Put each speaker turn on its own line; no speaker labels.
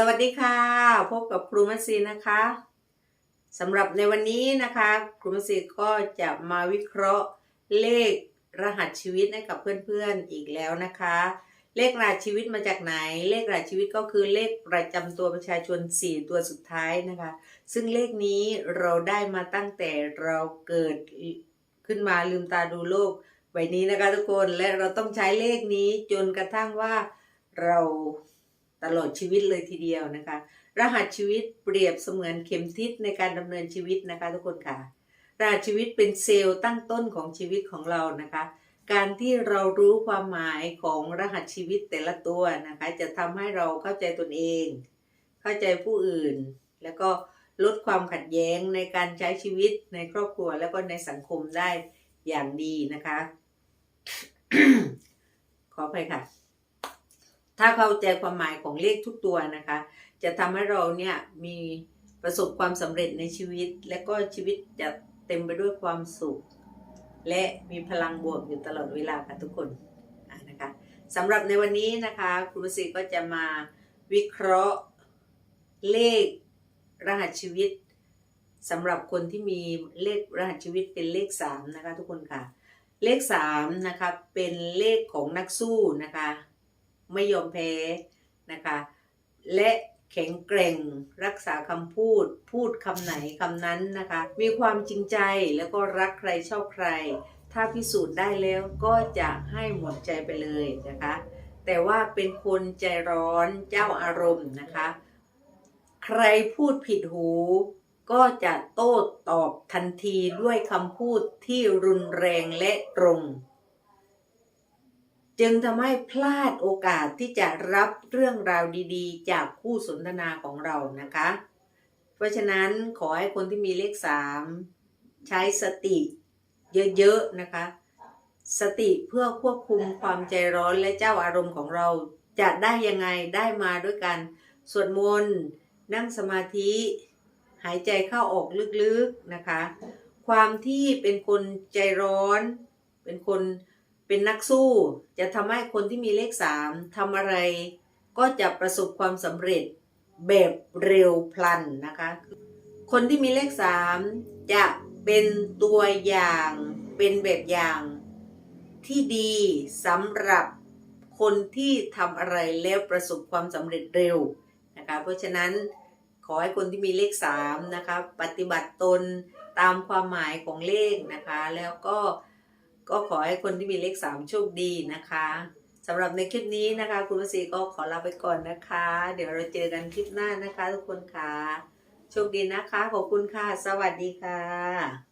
สวัสดีค่ะ พบกับครูมัสซีนะคะสำหรับในวันนี้นะคะ ครูมัสซีก็จะมาวิเคราะห์เลขรหัสชีวิตให้กับเพื่อนๆอีกแล้วนะคะ เลขรหัสชีวิตมาจากไหน เลขรหัสชีวิตก็คือเลขประจำตัวประชาชน 4 ตัวสุดท้ายนะคะ ซึ่งเลขนี้เราได้มาตั้งแต่เราเกิดขึ้นมาลืมตาดูโลกใบนี้นะคะทุกคนและเราต้องใช้เลขนี้จนกระทั่งว่าเรา ตลอดชีวิตเลยทีเดียวนะคะ รหัสชีวิตเปรียบเสมือนเข็มทิศในการดำเนินชีวิตนะคะทุกคนค่ะ รหัสชีวิตเป็นเซลล์ตั้งต้นของชีวิตของเรานะคะ การที่เรารู้ความหมายของรหัสชีวิตแต่ละตัวนะคะ จะทำให้เราเข้าใจตนเอง เข้าใจผู้อื่น แล้วก็ลดความขัดแย้งในการใช้ชีวิตในครอบครัวแล้วก็ในสังคมได้อย่างดีนะคะ ขออภัยค่ะ ถ้าเข้าใจความหมายของเลขทุกตัวนะคะ จะทำให้เราเนี่ยมีประสบความสำเร็จในชีวิต และก็ชีวิตจะเต็มไปด้วยความสุข และมีพลังบวกอยู่ตลอดเวลาค่ะทุกคนะนะคะสำหรับในวันนี้นะคะครูซีก็จะมาวิเคราะห์เลขรหัสชีวิตสำหรับคนที่มีเลขรหัสชีวิตเป็นเลขสามนะคะทุกคนค่ะ เลขสามนะคะเป็นเลขของนักสู้นะคะ ไม่ยอมแพ้นะคะ และแข็งแกร่งรักษาคำพูด พูดคำไหนคำนั้นนะคะ มีความจริงใจแล้วก็รักใครชอบใคร ถ้าพิสูจน์ได้แล้วก็จะให้หมดใจไปเลยนะคะ แต่ว่าเป็นคนใจร้อนเจ้าอารมณ์นะคะ ใครพูดผิดหูก็จะโต้ตอบทันทีด้วยคำพูดที่รุนแรงและตรง จึงทำให้พลาดโอกาสที่จะรับเรื่องราวดีๆ จากคู่สนทนาของเรานะคะ เพราะฉะนั้นขอให้คนที่มีเลขสามใช้สติเยอะๆนะคะ สติเพื่อควบคุมความใจร้อนและเจ้าอารมณ์ของเรา จะได้ยังไงได้มาด้วยกันสวดมนต์นั่งสมาธิหายใจเข้าออกลึกๆนะคะ ความที่เป็นคนใจร้อน เป็นคน เป็นนักสู้ จะทำให้คนที่มีเลขสามทำอะไร ก็จะประสบความสำเร็จแบบเร็วพลันนะคะ คนที่มีเลขสามจะเป็นตัวอย่างเป็นแบบอย่างที่ดีสำหรับคนที่ทำอะไรแล้วประสบความสำเร็จเร็วนะคะ เพราะฉะนั้นขอให้คนที่มีเลขสามนะคะปฏิบัติตนตามความหมายของเลขนะคะ แล้วก็ ก็ขอให้คนที่มีเลขสามโชคดีนะคะสำหรับในคลิปนี้นะคะ คุณวสีก็ขอลาไปก่อนนะคะ เดี๋ยวเราเจอกันคลิปหน้านะคะ ทุกคนค่ะโชคดีนะคะ ขอบคุณค่ะ สวัสดีค่ะ